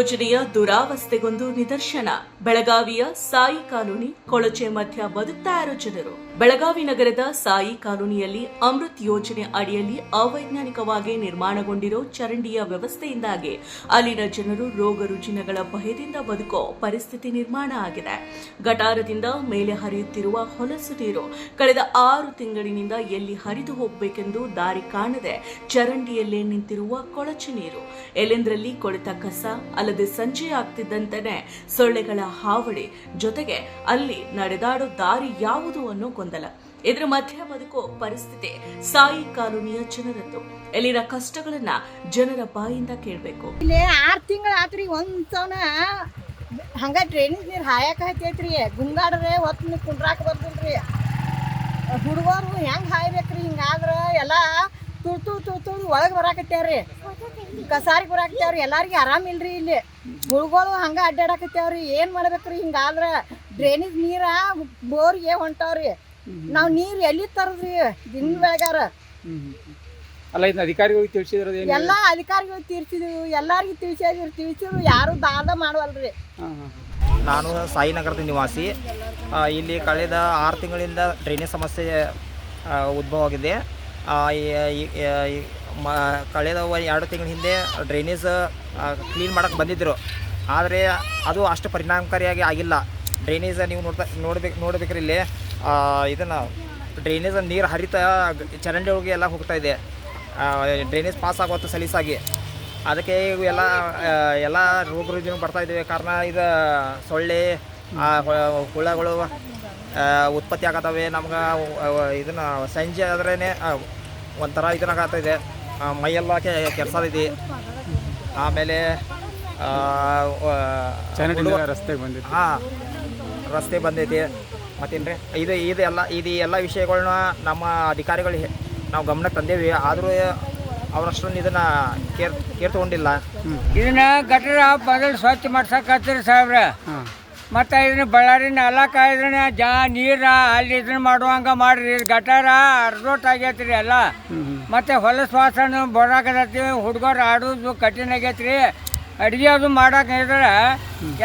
ಯೋಜನೆಯ ದುರಾವಸ್ಥೆಗೊಂದು ನಿದರ್ಶನ. ಬೆಳಗಾವಿಯ ಸಾಯಿ ಕಾಲೋನಿ ಕೊಳಚೆ ಮಧ್ಯ ಬದುಕ್ತಾ ಇರೋ ಜನರು. ಬೆಳಗಾವಿ ನಗರದ ಸಾಯಿ ಕಾಲೋನಿಯಲ್ಲಿ ಅಮೃತ್ ಯೋಜನೆ ಅಡಿಯಲ್ಲಿ ಅವೈಜ್ಞಾನಿಕವಾಗಿ ನಿರ್ಮಾಣಗೊಂಡಿರೋ ಚರಂಡಿಯ ವ್ಯವಸ್ಥೆಯಿಂದಾಗಿ ಅಲ್ಲಿನ ಜನರು ರೋಗ ರುಜಿನಗಳ ಭಯದಿಂದ ಬದುಕೋ ಪರಿಸ್ಥಿತಿ ನಿರ್ಮಾಣ ಆಗಿದೆ. ಗಟಾರದಿಂದ ಮೇಲೆ ಹರಿಯುತ್ತಿರುವ ಹೊಲಸು ನೀರು ಕಳೆದ ಆರು ತಿಂಗಳಿನಿಂದ ಎಲ್ಲಿ ಹರಿದು ಹೋಗಬೇಕೆಂದು ದಾರಿ ಕಾಣದೆ ಚರಂಡಿಯಲ್ಲೇ ನಿಂತಿರುವ ಕೊಳಚೆ ನೀರು. ಎಲ್ಲೆಂದರಲ್ಲಿ ಕೊಳೆತ ಕಸ ಅಲ್ಲದೆ ಸಂಜೆ ಆಗ್ತಿದ್ದಂತೆಯೇ ಸೊಳ್ಳೆಗಳ ಹಾವಳಿ ಜೊತೆಗೆ ಅಲ್ಲಿ ನಡೆದಾಡೋ ದಾರಿ ಯಾವುದು ಅನ್ನೋ ಗೊಂದಲ. ಇದರ ಮಧ್ಯ ಬದುಕೋ ಪರಿಸ್ಥಿತಿ ಸಾಯಿ ಕಾಲೋನಿಯ ಜನರದ್ದು. ಇಲ್ಲಿನ ಕಷ್ಟಗಳನ್ನ ಜನರ ಬಾಯಿಂದ ಕೇಳಬೇಕು. ಇಲ್ಲಿ ಆರು ತಿಂಗಳ ಆತ್ರಿ ಒಂದ್ಸವನ ಹಂಗ ಟ್ರೈನಿಂಗ್ ನೀರು ಹಾಯಕ್ಕೆ ಹತ್ತೈತ್ರಿ. ಗುಂಗಾಡ್ರೆ ಹೊತ್ತು ಕುಂಡ್ರಾಕ ಬರ್ತಿಲ್ರಿ ಹುಡುಗರು ಹೆಂಗ್ ಹಾಯ್ಬೇಕ್ರಿ ಹಿಂಗಾದ್ರ ಎಲ್ಲ ತುಳ್ತು ತುಳ್ತು ಒಳಗೆ ಬರಾಕತ್ಯಾವ್ರಿ ಕಸಾರಿಗೆ ಬರಾಕತ್ಯಾವ್ರಿ ಎಲ್ಲಾರ್ಗಿ ಆರಾಮಿಲ್ರಿ ಇಲ್ಲಿ. ಹುಡುಗರು ಹಂಗೆ ಅಡ್ಡಾಡಕತ್ತೇವ್ರಿ ಏನು ಮಾಡ್ಬೇಕ್ರಿ? ಹಿಂಗಾದ್ರೆ ಡ್ರೈನೇಜ್ ನೀರ ಬೋರ್ಗೆ ಹೊಂಟಾವ್ರಿ. ನಾವು ನೀರು ಎಲ್ಲಿ ತರದ್ರಿ? ದಿನ ಬೆಳಗಾರ. ಅಲ್ಲ ಇದನ್ನ ಅಧಿಕಾರಿಗಳಿಗೆ ತಿಳಿಸಿದ್ರೆ ಏನು? ಎಲ್ಲ ಅಧಿಕಾರಿಗಳು ತೀರ್ಸಿದ್ವು ಎಲ್ಲರಿಗೂ ತಿಳಿಸಿದ್ರು ತಿಳಿಸಿದ್ರು ಯಾರು ದಾದ ಮಾಡವಲ್ರಿ. ನಾನು ಸಾಯಿನಗರದ ನಿವಾಸಿ. ಇಲ್ಲಿ ಕಳೆದ ಆರು ತಿಂಗಳಿಂದ ಡ್ರೈನೇಜ್ ಸಮಸ್ಯೆ ಉದ್ಭವವಾಗಿದೆ ಕಳೆದ ಒ- ಎರಡು ತಿಂಗಳ ಹಿಂದೆ ಡ್ರೈನೇಜ್ ಕ್ಲೀನ್ ಮಾಡೋಕ್ಕೆ ಬಂದಿದ್ದರು ಆದರೆ ಅದು ಅಷ್ಟು ಪರಿಣಾಮಕಾರಿಯಾಗಿ ಆಗಿಲ್ಲ. ಡ್ರೈನೇಜ್ ನೀವು ನೋಡ್ತಾ ನೋಡ್ಬೇಕು ನೋಡ್ಬೇಕ್ರಿ ಇಲ್ಲಿ. ಇದನ್ನು ಡ್ರೈನೇಜ್ ನೀರು ಹರಿತಾ ಚರಂಡಿ ಒಳಗೆ ಎಲ್ಲ ಹೋಗ್ತಾ ಇದೆ. ಡ್ರೈನೇಜ್ ಪಾಸ್ ಆಗುವತ್ತು ಸಲೀಸಾಗಿ. ಅದಕ್ಕೆ ಎಲ್ಲ ಎಲ್ಲ ರೋಗ ರುಜಿನ ಬರ್ತಾ ಇದ್ದೇವೆ ಕಾರಣ ಇದು ಸೊಳ್ಳೆ ಹುಳಗಳು ಉತ್ಪತ್ತಿ ಆಗತ್ತವೆ ನಮ್ಗೆ ಇದನ್ನು ಸಂಜೆ ಆದ್ರೇ ಒಂಥರ ಇದನ್ನಾಗತ್ತ ಇದೆ. ಆ, ಮೈಯೆಲ್ಲ ಕೆಲಸ ಇದೆ ಆಮೇಲೆ ರಸ್ತೆಗೆ ಬಂದಿದೆ ಹಾಂ ರಸ್ತೆ ಬಂದೈತಿ ಮತ್ತೇನ್ರಿ? ರೀ ಇದು ಇದು ಎಲ್ಲ ಇದು ಎಲ್ಲ ವಿಷಯಗಳನ್ನ ನಮ್ಮ ಅಧಿಕಾರಿಗಳು ನಾವು ಗಮನಕ್ಕೆ ತಂದೇವಿ. ಆದರೂ ಅವರಷ್ಟೊಂದು ಇದನ್ನ ಕೇರ್ ಕೇರ್ ತಗೊಂಡಿಲ್ಲ ಇದನ್ನ ಗಟರ ಬದಲು ಸ್ವಚ್ಛ ಮಾಡ್ಸಕತ್ತೀರಿ ಸಾಹೇಬ್ರ. ಮತ್ತು ಇದನ್ನ ಬಳ್ಳಾರಿ ಅಲ್ಲ ಕಾಯ್ದ್ರೆ ಜಾ ನೀರ ಅಲ್ಲಿ ಇದನ್ನ ಮಾಡುವಂಗ ಮಾಡ್ರಿ. ಗಟಾರ ಅರ್ಧೋಟ್ ಆಗೈತ್ರಿ ಎಲ್ಲ. ಮತ್ತು ಹೊಲಸು ವಾಸನ ಬರಾಕತೈತಿ ಹುಡುಗರು ಆಡೋದು ಕಠಿಣ ಆಗೈತ್ರಿ. ಅಡುಗೆ ಅದು ಮಾಡಕ್ಕೆ ಹೇಳಿದ್ರೆ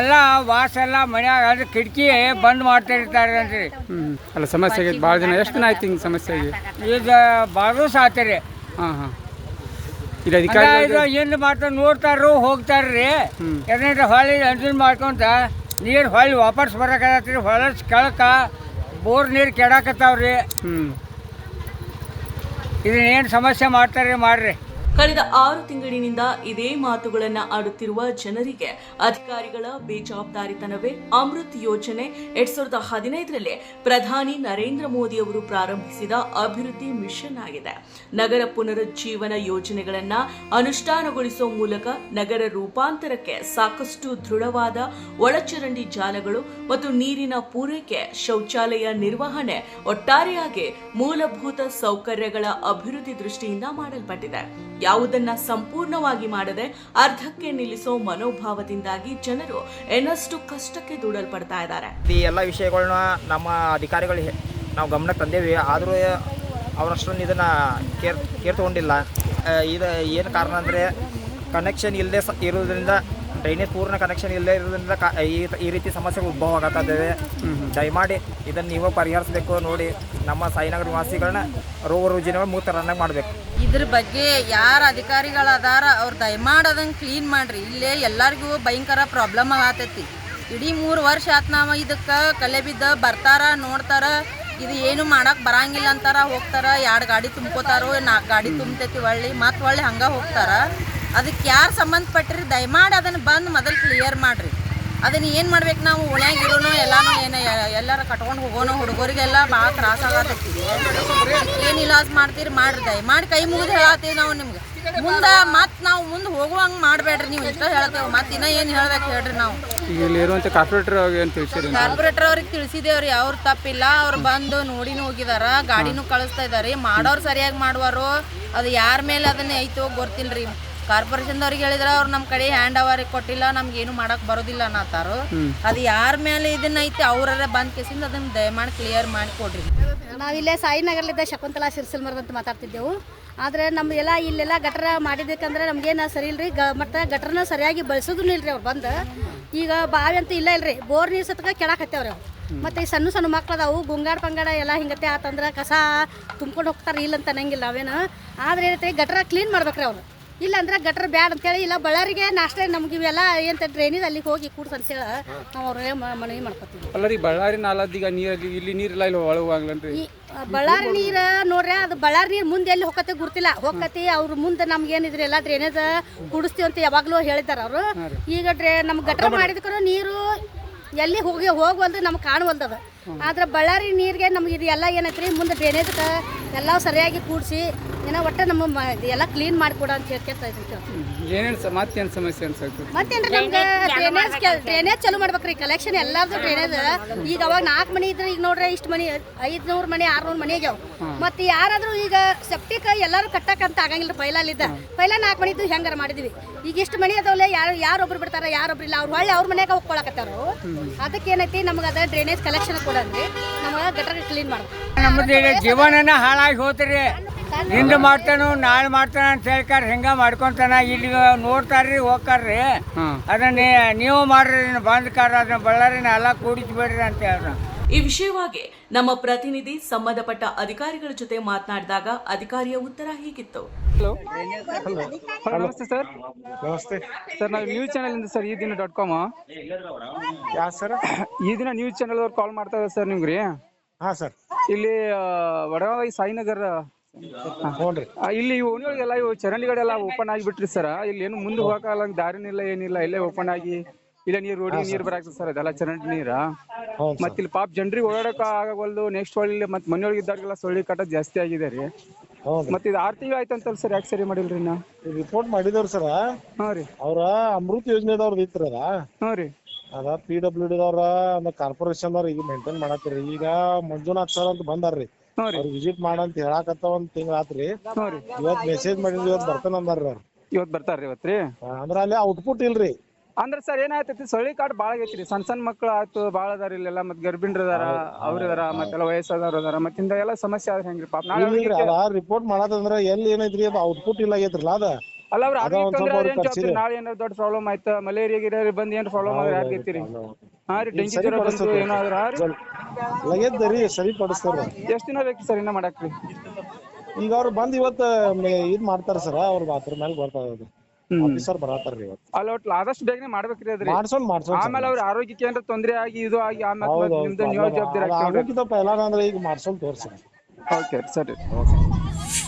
ಎಲ್ಲ ವಾಸ ಎಲ್ಲ ಮನ್ಯಾಗ ಅದು ಕಿಟಕಿ ಬಂದ್ ಮಾಡ್ತಿರ್ತಾರೆ ಅಂತ್ರಿ ಹ್ಞೂ ಅಲ್ಲ ಸಮಸ್ಯೆ ಆಗೈತೆ ಭಾಳ ಜನ ಎಷ್ಟು ದಿನ ಆಯ್ತು ಹಿಂಗೆ ಸಮಸ್ಯೆ ಆಗಿ ಇದು ಬಾಳು ಸಾತ್ರಿ. ಹಾಂ ಹಾಂ. ಇದು ಅಧಿಕಾರಿ ಇದು ಏನು ಮಾಡ್ತಾರೆ ನೋಡ್ತಾರು ಹೋಗ್ತಾರ್ರಿ. ರೀ ಯಾಕಂದ್ರೆ ಹೊಳಿ ಅಂಜನ್ ಮಾಡ್ಕೊಂತ ನೀರು ಹೊಳಿ ವಾಪಸ್ ಬರಕತ್ತೀರಿ ಹೊಳಸ್ ಕೆಳಕ ಬೋರ್ ನೀರು ಕೆಡಾಕತ್ತಾವ್ರಿ. ಹ್ಞೂ ಇದನ್ನ ಏನು ಸಮಸ್ಯೆ ಮಾಡ್ತಾರ್ರಿ ಮಾಡ್ರಿ. ಕಳೆದ ಆರು ತಿಂಗಳಿನಿಂದ ಇದೇ ಮಾತುಗಳನ್ನ ಆಡುತ್ತಿರುವ ಜನರಿಗೆ ಅಧಿಕಾರಿಗಳ ಬೇಜವಾಬ್ದಾರಿತನವೇ ಅಮೃತ್ ಯೋಜನೆ. ಎರಡ್ ಸಾವಿರದ ಹದಿನೈದರಲ್ಲಿ ಪ್ರಧಾನಿ ನರೇಂದ್ರ ಮೋದಿ ಅವರು ಪ್ರಾರಂಭಿಸಿದ ಅಭಿವೃದ್ಧಿ ಮಿಷನ್ ಆಗಿದೆ. ನಗರ ಪುನರುಜ್ಜೀವನ ಯೋಜನೆಗಳನ್ನ ಅನುಷ್ಠಾನಗೊಳಿಸುವ ಮೂಲಕ ನಗರ ರೂಪಾಂತರಕ್ಕೆ ಸಾಕಷ್ಟು ದೃಢವಾದ ಒಳಚರಂಡಿ ಜಾಲಗಳು ಮತ್ತು ನೀರಿನ ಪೂರೈಕೆ ಶೌಚಾಲಯ ನಿರ್ವಹಣೆ ಒಟ್ಟಾರೆಯಾಗಿ ಮೂಲಭೂತ ಸೌಕರ್ಯಗಳ ಅಭಿವೃದ್ಧಿ ದೃಷ್ಟಿಯಿಂದ ಮಾಡಲ್ಪಟ್ಟಿದೆ. ಯಾವುದನ್ನ ಸಂಪೂರ್ಣವಾಗಿ ಮಾಡದೆ ಅರ್ಧಕ್ಕೆ ನಿಲ್ಲಿಸೋ ಮನೋಭಾವದಿಂದಾಗಿ ಜನರು ಇನ್ನಷ್ಟು ಕಷ್ಟಕ್ಕೆ ದೂಡಲ್ಪಡ್ತಾ ಇದ್ದಾರೆ. ಈ ಎಲ್ಲ ವಿಷಯಗಳನ್ನ ನಮ್ಮ ಅಧಿಕಾರಿಗಳು ನಾವು ಗಮನಕ್ಕೆ ತಂದೇವಿ. ಆದರೂ ಅವರಷ್ಟೊಂದು ಇದನ್ನ ಕೇರ್ ಕೇರ್ ತಗೊಂಡಿಲ್ಲ. ಇದು ಏನು ಕಾರಣ ಅಂದರೆ ಕನೆಕ್ಷನ್ ಇಲ್ಲದೆ ಇರೋದ್ರಿಂದ ಡ್ರೈನೇಜ್ ಪೂರ್ಣ ಕನೆಕ್ಷನ್ ಇಲ್ಲದೆ ಇರೋದ್ರಿಂದ ಕಾ ಈ ಈ ರೀತಿ ಸಮಸ್ಯೆ ಉದ್ಭವ ಆಗತ್ತದೆ ದಯಮಾಡಿ ಇದನ್ನು ನೀವು ಪರಿಹರಿಸಬೇಕು ನೋಡಿ. ನಮ್ಮ ಸಾಯಿನಗರ ನಿವಾಸಿಗಳನ್ನ ರೋಗ ರುಜಿನ ಮುಕ್ತರನ್ನಾಗಿ ಮಾಡಬೇಕು. ಇದ್ರ ಬಗ್ಗೆ ಯಾರ ಅಧಿಕಾರಿಗಳು ಅದಾರ ಅವ್ರು ದಯಮಾಡೋದಂಗೆ ಅದನ್ನ ಕ್ಲೀನ್ ಮಾಡ್ರಿ. ಇಲ್ಲೇ ಎಲ್ಲರಿಗೂ ಭಯಂಕರ ಪ್ರಾಬ್ಲಮ್ ಆಗತೈತಿ. ಇಡೀ ಮೂರು ವರ್ಷ ಆತ್ ನಾವು ಇದಕ್ಕೆ ಕಲೆ ಬಿದ್ದ ಬರ್ತಾರ ನೋಡ್ತಾರ. ಇದು ಏನು ಮಾಡಕ್ ಬರಂಗಿಲ್ಲ ಅಂತಾರ ಹೋಗ್ತಾರ. ಎರಡು ಗಾಡಿ ತುಂಬ್ಕೋತಾರೋ ನಾಲ್ಕು ಗಾಡಿ ತುಂಬತೈತಿ ಹೊಳ್ಳಿ ಮತ್ತೆ ಒಳ್ಳೆ ಹಂಗ ಹೋಗ್ತಾರ. ಅದಕ್ಕೆ ಯಾರು ಸಂಬಂಧಪಟ್ಟಿರಿ ದಯಮಾಡಿ ಅದನ್ನು ಬಂದು ಮೊದಲು ಕ್ಲಿಯರ್ ಮಾಡಿರಿ. ಅದನ್ನು ಏನು ಮಾಡ್ಬೇಕು ನಾವು ಇರೋನು ಎಲ್ಲಾನು ಏನು ಎಲ್ಲಾರ ಕಟ್ಕೊಂಡು ಹೋಗೋನು ಹುಡುಗರಿಗೆಲ್ಲ ಭಾಳ ತ್ರಾಸ ಆಗತೈತಿ. ಏನು ಇಲಾಜ್ ಮಾಡ್ತೀರಿ ಮಾಡ್ರಿ ದಯಮಾಡಿ ಕೈ ಮುಗಿದು ಹೇಳತ್ತೀವಿ ನಾವು ನಿಮ್ಗೆ. ಮುಂದೆ ಮತ್ತೆ ನಾವು ಮುಂದೆ ಹೋಗುವಂಗೆ ಮಾಡಬೇಡ್ರಿ ನೀವು ಇಷ್ಟ ಹೇಳ್ತೇವೆ ಮತ್ತೆ ಇನ್ನೂ ಏನು ಹೇಳ್ಬೇಕು ಹೇಳ್ರಿ ನಾವು. ಕಾರ್ಪೊರೇಟರ್ ಕಾರ್ಪೊರೇಟರ್ ಅವ್ರಿಗೆ ತಿಳಿಸಿದೇವ್ರಿ ಅವ್ರ ತಪ್ಪಿಲ್ಲ ಅವ್ರು ಬಂದು ನೋಡಿನೂ ಹೋಗಿದಾರ ಗಾಡಿನೂ ಕಳಿಸ್ತಾ ಇದಾರೆ ಮಾಡೋರು ಸರಿಯಾಗಿ ಮಾಡುವರು ಅದು ಯಾರ ಮೇಲೆ ಅದನ್ನ ಐತೋ ಗೊತ್ತಿಲ್ರಿ. ಕಾರ್ಪೊರೇಷನ್ದವ್ರಿಗೆ ಹೇಳಿದ್ರೆ ಅವ್ರು ನಮ್ಮ ಕಡೆ ಹ್ಯಾಂಡ್ ಅವರಿಗೆ ಕೊಟ್ಟಿಲ್ಲ ನಮ್ಗೆ ಏನು ಮಾಡಕ್ ಬರೋದಿಲ್ಲ ಅನ್ನತ್ತಾರು. ಅದು ಯಾರ ಮೇಲೆ ಇದನ್ನ ಐತಿ ಅವ್ರರ ಬಂದ್ ಕೇಸಿಂದ ಅದನ್ನ ದಯಮಾಡಿ ಕ್ಲಿಯರ್ ಮಾಡಿ ಕೊಡ್ರಿ. ನಾವಿಲ್ಲೇ ಸಾಯಿನಗರ್ಲಿದ್ದ ಶಕುಂತಲಾ ಸಿರ್ಸಿಲ್ಮರ್ದ್ ಅಂತ ಮಾತಾಡ್ತಿದ್ದೆವು. ಆದ್ರೆ ನಮ್ಮ ಎಲ್ಲ ಇಲ್ಲೆಲ್ಲ ಗಟರ ಮಾಡಿದ್ದಕ್ಕಂದ್ರೆ ನಮ್ಗೇನು ಸರಿ ಇಲ್ರಿ ಗ ಮತ್ತು ಗಟ್ರನ ಸರಿಯಾಗಿ ಬಳಸೋದು ಇಲ್ರಿ ಅವ್ರು ಬಂದು. ಈಗ ಬಾವಿ ಅಂತೂ ಇಲ್ಲ ಇಲ್ರಿ ಬೋರ್ ನೀರು ಸತ್ಕ ಕೆಳಕತ್ತೇವ್ರಿ ಅವ್ರು. ಮತ್ತು ಈ ಸಣ್ಣ ಸಣ್ಣ ಮಕ್ಳು ಅದಾವು ಗುಂಗಾಡ ಪಂಗಾಡ ಎಲ್ಲ ಹಿಂಗತ್ತೆ ಆತಂದ್ರೆ ಕಸ ತುಂಬ್ಕೊಂಡು ಹೋಗ್ತಾರೆ ಇಲ್ಲ ಅಂತ ಅನ್ನಂಗಿಲ್ಲ ಅವೇನು. ಆದ್ರೆ ಏನೈತೆ ಗಟ್ರ ಕ್ಲೀನ್ ಮಾಡ್ಬೇಕ್ರಿ ಅವ್ರು. ಇಲ್ಲ ಅಂದ್ರೆ ಗಟ್ರ ಬ್ಯಾಡ್ ಅಂತೇಳಿ ಇಲ್ಲ ಬಳ್ಳಾರಿಗೆ ನಾಷ್ಟ ನಮ್ಗೆ ಇವೆಲ್ಲ ಏನಂತ ಡ್ರೈನೇಜ್ ಅಲ್ಲಿಗೆ ಹೋಗಿ ಕೂಡ್ಸ್ ಅಂತೇಳಿ ನಾವು ಅವ್ರಿಗೆ ಮ- ಮನವಿ ಮಾಡ್ಕೊತೀವಿ. ಅಲ್ಲ ರೀ ಬಳ್ಳಾರಿ ನಾಲದ್ದೀಗ ನೀರಲ್ಲಿ ಇಲ್ಲಿ ನೀರಿಲ್ಲ ಇಲ್ಲ ಒಳಗೆ ಬಳ್ಳಾರಿ ನೀರು ನೋಡ್ರಿ ಅದು ಬಳ್ಳಾರಿ ನೀರು ಮುಂದೆ ಎಲ್ಲಿ ಹೋಗತ್ತೆ ಗುರ್ತಿಲ್ಲ ಹೋಗತಿ ಅವ್ರ ಮುಂದೆ ನಮ್ಗೆ ಏನಿದ್ರೆ ಎಲ್ಲ ಡ್ರೈನೇಜ್ ಕುಡಿಸ್ತೀವಿ ಅಂತ ಯಾವಾಗಲೂ ಹೇಳಿದಾರ ಅವರು. ಈಗ ಡ್ರೇ ನಮ್ಗೆ ಗಟ್ರ ಮಾಡಿದಕ್ಕೂ ನೀರು ಎಲ್ಲಿ ಹೋಗಿ ಹೋಗುವಲ್ದು ನಮ್ಗೆ ಕಾಣುವಲ್ದದ. ಆದ್ರೆ ಬಳ್ಳಾರಿ ನೀರಿಗೆ ನಮ್ಗೆ ಇದು ಎಲ್ಲ ಏನೈತ್ರಿ ಮುಂದೆ ಡ್ರೈನೇಜ್ಗೆ ಎಲ್ಲ ಸರಿಯಾಗಿ ಕೂಡಿಸಿ ಏನೋ ಒಟ್ಟು ನಮ್ಮ ಮ- ಎಲ್ಲ ಕ್ಲೀನ್ ಮಾಡಿಕೊಡ ಅಂತ ಹೇಳ್ಕೊತಾ ಇದ್ದೀನಿ ಏನೇನು ಸ ಮತ್ತೇನು ಸಮಸ್ಯೆ ಅನ್ಸಕ್ಕೆ ಮತ್ತೇನ್ರಿ ನಮ್ಗೆ ಡ್ರೈನೇಜ್ ಡ್ರೈನೇಜ್ ಚಾಲೂ ಮಾಡ್ಬೇಕ್ರಿ ಕಲೆಕ್ಷನ್ ಎಲ್ಲಾರ್ದು ಡ್ರೈನೇಜ್ ಈಗ ಅವಾಗ ನಾಲ್ಕು ಮನೆ ಇದ್ರೆ ಈಗ ನೋಡ್ರಿ ಇಷ್ಟು ಮನೆ ಐದ್ನೂರು ಮನೆ ಆರ್ನೂರು ಮನೆ ಆಗ್ಯಾವ. ಮತ್ತೆ ಯಾರಾದರೂ ಈಗ ಸೆಪ್ಟಿಕ್ ಎಲ್ಲರೂ ಕಟ್ಟಕ್ಕಂತ ಆಗಂಗಿಲ್ಲ ಪೈಲಲ್ಲಿದ್ದ. ಪೈಲ ನಾಲ್ಕು ಮನೆ ಇದ್ದು ಹೆಂಗಾರ ಮಾಡಿದ್ವಿ. ಈಗ ಇಷ್ಟು ಮನೆ ಅದಾವಲ್ಲ ಯಾರು ಯಾರೊಬ್ರು ಬಿಡ್ತಾರ ಯಾರೊಬ್ರು ಇಲ್ಲ. ಅವ್ರು ಹೊಳ್ಳಿ ಅವ್ರ ಮನೆಯಾಗ ಹೋಗ್ಕೊಳಕತ್ತಾರ ಅದಕ್ಕೆ ಏನೈತಿ ನಮ್ಗೆ ಅದ ಡ್ರೈನೇಜ್ ಕಲೆಕ್ಷನ್ ಕೊಡಂದ್ರಿ ನಮ್ಗೆ ಗಟರ್ ಕ್ಲೀನ್ ಮಾಡ್ಬೇಕು. ನಮ್ಮದು ಜೀವನನ ಹಾಳಾಗಿ ಹೋತ್ರಿ. ಹಿಂದೆ ಮಾಡ್ತಾನು ನಾಳೆ ಮಾಡ್ತಾನ ಅಂತ ಹೇಳ್ಕಾರ ಹಿಂಗ ಮಾಡ್ಕೊಂತಾನ. ಇಲ್ಲಿ ನೋಡ್ತಾರ್ರಿ ಹೋಗ್ತಾರ್ರಿ ಹಾಂ. ಅದನ್ನ ನೀವು ಮಾಡ್ರಿ ಬಂದ್ ಕಾರ ಅದನ್ನ ಬಳ್ಳಾರಿನ ಎಲ್ಲ ಕೂಡಿಸ್ಬೇಡ್ರಿ ಅಂತ ಹೇಳ ಈ ವಿಷಯವಾಗಿ ನಮ್ಮ ಪ್ರತಿನಿಧಿ ಸಂಬಂಧಪಟ್ಟ ಅಧಿಕಾರಿಗಳ ಜೊತೆ ಮಾತನಾಡಿದಾಗ ಅಧಿಕಾರಿಯ ಉತ್ತರ ಹೀಗಿತ್ತು. ಹಲೋ. ಹಲೋ. ನಮಸ್ತೆ ಸರ್. ನಮಸ್ತೆ. ಸರ್ ನಾವು ನ್ಯೂಸ್ ಇಂದ ಸರ್ ಈ ದಿನ ಡಾಟ್ ಕಾಮ್. ಯಾ ಸರ್? ಈ ದಿನ ನ್ಯೂಸ್ ಚಾನಲ್ ಅವ್ರು ಕಾಲ್ ಮಾಡ್ತಾ ಇದ್ದಾರೆ ಸರ್ ನಿಮ್ಗೆ ರೀ. ಹಾಂ ಸರ್. ಇಲ್ಲಿ ವಡಗಾವಿ ಸಾಯಿನಗರ ಹ್ಞೂ ರೀ ಆ, ಇಲ್ಲಿ ಓಣಿಯೊಳಗೆಲ್ಲ ಇವು ಚರಂಡಿಗಳೆಲ್ಲ ಓಪನ್ ಆಗಿಬಿಟ್ರಿ ಸರ್. ಇಲ್ಲಿ ಏನು ಮುಂದೆ ಹೋಗಲ್ಲ ದಾರಿನಿಲ್ಲ ಏನಿಲ್ಲ. ಇಲ್ಲೇ ಓಪನ್ ಆಗಿ ಇಲ್ಲ ನೀರು ರೋಡಿಗೆ ನೀರು ಬರಾಕ್ತದೆ ಸರ್ ಅದೆಲ್ಲ ಚರಂಡಿ ನೀರ. ಮತ್ತ ಮತ್ತೆ ಇಲ್ಲಿ ಪಾಪ ಜನರಿಗೆ ಓಡಾಡಕ ಆಗವಲ್ದು ನೆಕ್ಸ್ಟ್ ಒಳ್ಳೆ ಮತ್ತೆ ಮನೆಯೊಳಗೆ ಇದ್ದವ್ರಿಗೆಲ್ಲ ಸೊಳ್ಳಿ ಕಟ್ಟ ಜಾಸ್ತಿ ಆಗಿದೆ ರೀ. ಹ್ಞೂ ರೀ ಮತ್ತೆ ಇದು ಆರು ತಿಂಗಳು ಆಯ್ತಂತಲ್ಲ ಸರ್ ಯಾಕೆ ಸರಿ ಮಾಡಿಲ್ರಿ ನಾ ರಿಪೋರ್ಟ್ ಮಾಡಿದವ್ರು ಸರ್. ಹಾಂ ರೀ. ಅವ್ರ ಅಮೃತ್ ಯೋಜನೆದವ್ರದ್ದು ಇತ್ರ ಅದ. ಹಾಂ ರೀ. ಅದ ಪಿ ಡಬ್ಲ್ಯೂ ಡಿದವ್ರ ಅಂದ್ರೆ ಕಾರ್ಪೊರೇಷನ್ದವ್ರ ಈಗ ಮೇಂಟೈನ್ ಮಾಡತ್ತೀರಿ. ಈಗ ಮಂಜುನಾಥ್ ಸರ್ ಅಂತ ಬಂದಾರ್ರಿ. ಹ್ಞೂ ರೀ ವಿಸಿಟ್ ಮಾಡಂತ ಹೇಳಾಕತ್ತ ಒಂದ್ ತಿಂಗಳ ಆತ್ರಿ. ಹ್ಞೂ ರೀ ಇವತ್ ಮೆಸೇಜ್ ಮಾಡಿದ್ರಿ ಇವತ್ ಬರ್ತಾನ ಅಂದಾರ್ರಿ ಅವ್ರು. ಇವತ್ತು ಬರ್ತಾರ್ರಿ ಇವತ್ತು ರೀ? ಅಂದ್ರ ಅಲ್ಲಿ ಔಟ್ಪುಟ್ ಇಲ್ರಿ. ಅಂದ್ರೆ ಸರ್ ಏನಾಯ್ತೈತಿ ಸೊಳ್ಳಿ ಕಾಟ್ ಬಾಳ ಐತ್ರಿ ಸಣ್ಣ ಸಣ್ಣ ಮಕ್ಳು ಆಯ್ತು ಬಾಳ ಅದಾರ ಇಲ್ಲೆಲ್ಲ ಮತ್ತೆ ಗರ್ಭಿಣಿ ಅದಾರ ಅವ್ರ ಅದಾರ ಮತ್ತೆಲ್ಲ ವಯಸ್ಸಾದವ್ರು ಅದಾರ ಮತ್ತೆ ಎಲ್ಲ ಸಮಸ್ಯೆ ಆದ್ರೆ ಹೆಂಗ್ರಿ ಪಾಪ? ನಾಳೆ ಇಲ್ರಿ ಅವ್ರಿಗೆ ಅದ ರಿಪೋರ್ಟ್ ಮಾಡತ್ತಂದ್ರ ಎಲ್ಲಿ ಏನೈತ್ರಿ ಅದು ಔಟ್ಪುಟ್ ಇಲ್ಲ ಆಗೈತ್ರಲ್ಲ ಅದ. ಅಲ್ಲ ಅವ್ರ ಆರೋಗ್ಯ ಒಂದ್ ತೊಂದ್ರೆ ಸ್ವಲ್ಪ ಏನ್ ಜವಾಬ್ದಾರಿ ನಾಳೆ ಏನಾರ ದೊಡ್ಡ ಪ್ರಾಬ್ಲಮ್ ಆಯ್ತಾ? ಮಲೇರಿಯಾ ಗಿರಿಯಾ ಬಂದ್ ಏನ್ ಪ್ರಾಬ್ಲಮ್ ಆದ್ರೆ ಯಾರು ಹಾ ರೀ ಡೆಂಗಿ ಜ್ವರ ಬಂತು ಸರಿಪಡಿಸ್ತದೆ. ಏನಾದ್ರ ಹಾ ರೀ? ಸರಿ ಪಡಿಸ್ತಾರ ಎಷ್ಟ್ ದಿನ ಬೇಕು ಸರ್ ಇನ್ನ ಮಾಡಾಕ್ರಿ? ಈಗ ಅವ್ರು ಬಂದ್ ಇವತ್ತ ಇದ್ ಮಾಡ್ತಾರ ಸರ್ ಅವ್ರ ಅದ್ರ ಮೇಲೆ ಬರ್ತಾ ಇವತ್ತು. ಅಲ್ಲ ಆದಷ್ಟು ಬೇಗನೆ ಮಾಡ್ಬೇಕ್ರಿ ಅದ್ರಿ. ಆಮೇಲೆ ಅವ್ರ ಆರೋಗ್ಯಕ್ಕೆ ಏನಾರ ತೊಂದ್ರೆ ಆಗಿ ಇದು ಆಗಿ ಆಮೇಲೆ ನಿಮ್ದು ನೀವು. ಜವಾಬ್ದಾರಿ ಪೈಲಾನ ಅಂದ್ರೆ ಈಗ ಮಾಡ್ಸೋಣ ತೋರ್ಸಿ ಓಕೆ ಸರಿ.